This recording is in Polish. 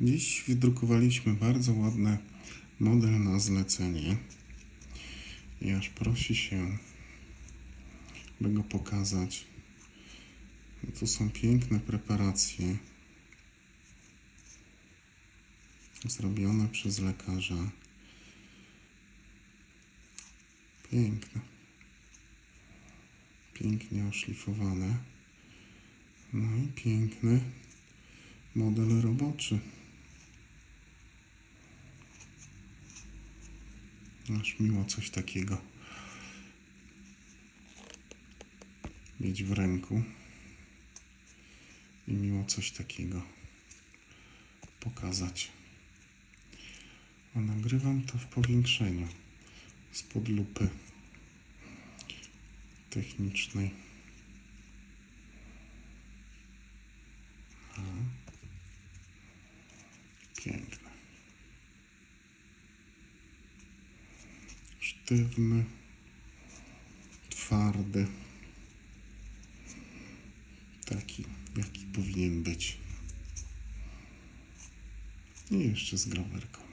Dziś wydrukowaliśmy bardzo ładny model na zlecenie. I aż prosi się, by go pokazać. Tu są piękne preparacje zrobione przez lekarza. Piękne. Pięknie oszlifowane. No i piękny model roboczy. Aż miło coś takiego mieć w ręku i miło coś takiego pokazać. A nagrywam to w powiększeniu spod lupy technicznej. Piękne. Sztywny, twardy. Taki, jaki powinien być. I jeszcze z grawerką.